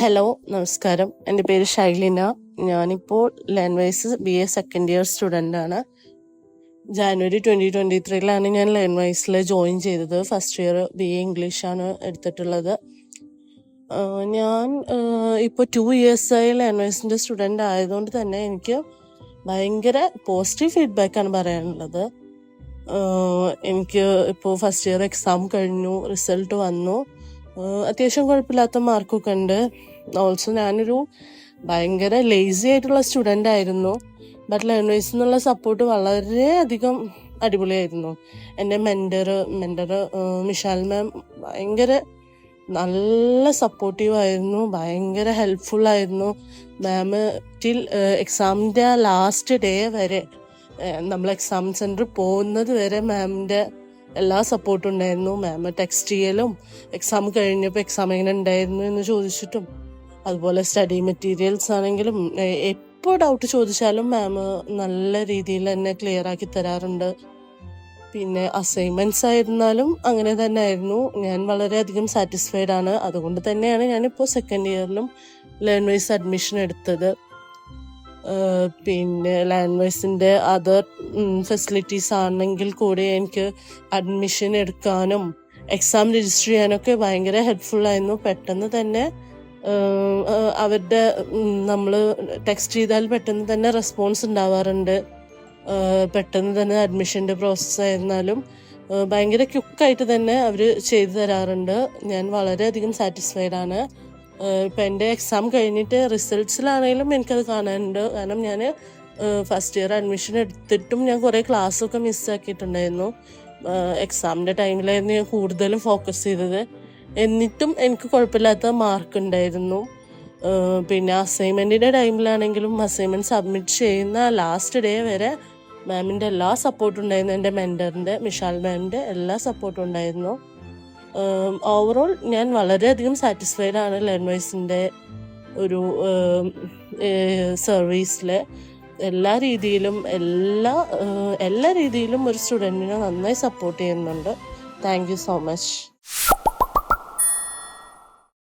Hello നമസ്കാരം. എന്റെ പേര് ഷൈലിന ഞാനിപ്പോൾ Lanwise B A second year student ആണ്. ജാനുവരി ട്വന്റി ട്വന്റി ത്രീയിലാണ് ഞാൻ ലാൻവൈസിൽ ജോയിൻ ചെയ്തത്. ഫസ്റ്റ് ഇയർ ബി എ ഇംഗ്ലീഷാണ് എടുത്തിട്ടുള്ളത്. ഞാൻ ഇപ്പോൾ ടു ഇയേഴ്സായി ലാൻവൈസിന്റെ സ്റ്റുഡന്റ് ആയതുകൊണ്ട് തന്നെ എനിക്ക് ഭയങ്കര പോസിറ്റീവ് ഫീഡ്ബാക്കാണ് പറയാനുള്ളത്. എനിക്ക് ഇപ്പോൾ ഫസ്റ്റ് ഇയർ എക്സാം കഴിഞ്ഞു റിസൾട്ട് വന്നു. അത്യാവശ്യം കുഴപ്പമില്ലാത്ത മാർക്കൊക്കെ ഉണ്ട്. ഓൾസോ ഞാനൊരു ഭയങ്കര ലേസി ആയിട്ടുള്ള സ്റ്റുഡന്റ് ആയിരുന്നു. ബട്ട് ലേണേഴ്സിൽ നിന്നുള്ള സപ്പോർട്ട് വളരെ അധികം അടിപൊളിയായിരുന്നു. എന്റെ മെന്റർ മെന്റർ മിഷാൽ മാം ഭയങ്കര നല്ല സപ്പോർട്ടീവ് ആയിരുന്നു. ഭയങ്കര ഹെൽപ്ഫുൾ ആയിരുന്നു. മാം ടിൽ എക്സാമിന്റെ ആ ലാസ്റ്റ് ഡേ വരെ നമ്മൾ എക്സാം സെന്റർ പോകുന്നത് വരെ മാമിന്റെ എല്ലാ സപ്പോർട്ടും ഉണ്ടായിരുന്നു. മാം ടെക്സ്റ്റ് ചെയ്യലും എക്സാം കഴിഞ്ഞപ്പോൾ എക്സാം എങ്ങനെ ഉണ്ടായിരുന്നു എന്ന് ചോദിച്ചിട്ടും അതുപോലെ സ്റ്റഡി മെറ്റീരിയൽസ് ആണെങ്കിലും എപ്പോൾ ഡൗട്ട് ചോദിച്ചാലും മാം നല്ല രീതിയിൽ തന്നെ ക്ലിയർ ആക്കി തരാറുണ്ട്. പിന്നെ അസൈൻമെന്റ്സ് ആയിരുന്നാലും അങ്ങനെ തന്നെ ആയിരുന്നു. ഞാൻ വളരെയധികം സാറ്റിസ്ഫൈഡ് ആണ്. അതുകൊണ്ട് തന്നെയാണ് ഞാനിപ്പോൾ സെക്കൻഡ് ഇയറിലും ലേൺ വൈസ് അഡ്മിഷൻ എടുത്തത്. പിന്നെ ലാൻഡ്വൈസിന്റെ അതർ ഫെസിലിറ്റീസ് ആണെങ്കിൽ കൂടി എനിക്ക് അഡ്മിഷൻ എടുക്കാനും എക്സാം രജിസ്റ്റർ ചെയ്യാനൊക്കെ ഭയങ്കര ഹെൽപ്ഫുൾ ആയിരുന്നു. പെട്ടെന്ന് തന്നെ അവരുടെ നമ്മൾ ടെക്സ്റ്റ് ചെയ്താൽ പെട്ടെന്ന് തന്നെ റെസ്പോൺസ് ഉണ്ടാവാറുണ്ട്. പെട്ടെന്ന് തന്നെ അഡ്മിഷന്റെ പ്രോസസ്സ് ആയിരുന്നാലും ഭയങ്കര ക്യുക്കായിട്ട് തന്നെ അവർ ചെയ്തു തരാറുണ്ട്. ഞാൻ വളരെയധികം സാറ്റിസ്ഫൈഡ് ആണ്. ഇപ്പം എന്റെ എക്സാം കഴിഞ്ഞിട്ട് റിസൾട്ട്സിലാണെങ്കിലും എനിക്കത് കാണാനുണ്ട്. കാരണം ഞാൻ ഫസ്റ്റ് ഇയർ അഡ്മിഷൻ എടുത്തിട്ടും ഞാൻ കുറേ ക്ലാസ്സൊക്കെ മിസ്സാക്കിയിട്ടുണ്ടായിരുന്നു എക്സാമിന്റെ ടൈമിലായിരുന്നു ഞാൻ കൂടുതലും ഫോക്കസ് ചെയ്തത്. എന്നിട്ടും എനിക്ക് കുഴപ്പമില്ലാത്ത മാർക്ക് ഉണ്ടായിരുന്നു. പിന്നെ അസൈൻമെന്റിന്റെ ടൈമിലാണെങ്കിലും അസൈൻമെന്റ് സബ്മിറ്റ് ചെയ്യുന്ന ലാസ്റ്റ് ഡേ വരെ മാമിന്റെ എല്ലാ സപ്പോർട്ടും ഉണ്ടായിരുന്നു. എന്റെ മെന്ററിന്റെ മിഷാൽ മാമിന്റെ എല്ലാ സപ്പോർട്ടും ഉണ്ടായിരുന്നു. ഓവറോൾ ഞാൻ വളരെയധികം സാറ്റിസ്ഫൈഡ് ആണ് ലേൺവൈസിന്റെ ഒരു സർവീസിൽ എല്ലാ രീതിയിലും എല്ലാ എല്ലാ രീതിയിലും ഒരു സ്റ്റുഡന്റിനെ നന്നായി സപ്പോർട്ട് ചെയ്യുന്നുണ്ട്. Thank you so much